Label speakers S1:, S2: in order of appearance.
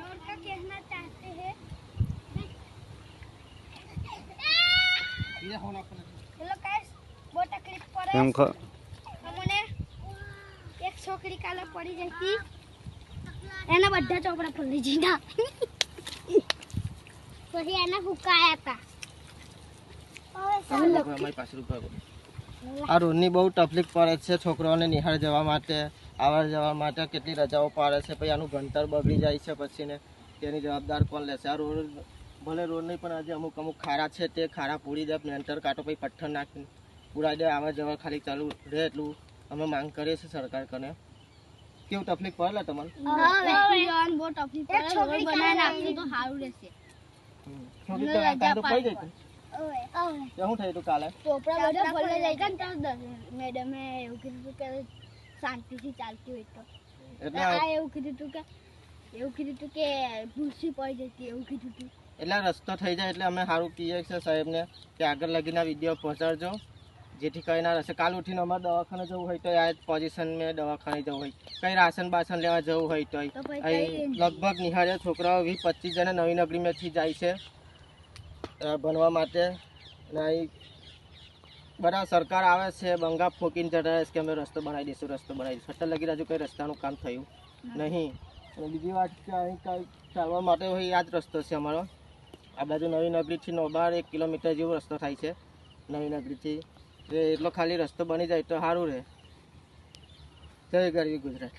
S1: और क्या कहना चाहते हैं
S2: ये होना पड़ेगा
S1: हेलो गाइस બહુ તકલીફ પડે
S3: એમ ખ
S1: અમને એક છોકરી કાલે પડી જઈ હતી એના બધા ચોપડા ફરી જીધા પછી એને ફૂકાયા હતા
S2: અમારી પાસે રૂપિયા આ રોડની બહુ તકલીફ પડે છે છોકરાઓને નિહાળ જવા માટે આવવા જવા માટે કેટલી રજાઓ પાડે છે પછી આનું ભણતર બગડી જાય છે પછી ને તેની જવાબદાર કોણ લેશે? આ રોડ ભલે રોડ નહીં પણ આજે અમુક અમુક ખાડા છે તે ખાડા પૂરી દે મેન્ટર કાંટો પછી પથ્થર નાખીને પૂરા દે આવવા જવા ખાલી ચાલુ રહે એટલું અમે માંગ કરીએ છીએ સરકાર કને કેવું તકલીફ પડે લે તમને
S1: બહુ તકલીફ પડે છોકરી તો સારું રહેશે.
S2: શું થયું કાલે?
S1: ચોપડા બધા ભલે લઈ ગયા ને તો મેડમે એવું કીધું કે શાંતિથી ચાલતું હોય તો.
S2: એટલે
S1: આ એવું કીધું હતું કે એવું કીધું હતું કે ભૂસી પડી જતી એવું કીધું હતું
S2: એટલે રસ્તો થઈ જાય એટલે અમે સારું કહીએ છીએ સાહેબને કે આગળ લગીના વીડિયો પહોંચાડજો. જેથી કંઈ ના રહેશે કાલ ઉઠીને અમારે દવાખાને જવું હોય તો આ પોઝિશન મેં દવાખાને જવું હોય. કંઈ રાશન બાસન લેવા જવું હોય તો લગભગ નિહાળે છોકરાઓ વીસ પચીસ જણા નવી નગરીમાંથી જાય છે. ભણવા માટે. અને અહીં બધા સરકાર આવે છે, બંગા ફૂકીને રહે છે કે અમે રસ્તો બનાવી દઈશું, રસ્તો બનાવી દઈશું. અત્યારે લગી હજુ કંઈ રસ્તાનું કામ થયું નહીં. અને બીજી વાત કે અહીં કાંઈ ચાલવા માટે હોય આ જ રસ્તો છે અમારો. આ બાજુ નવી નગરીથી નોબાર એક કિલોમીટર જેવો રસ્તો થાય છે. નવી નગરીથી. એટલો ખાલી રસ્તો બની જાય તો સારું રહે. જય ગરવી ગુજરાત.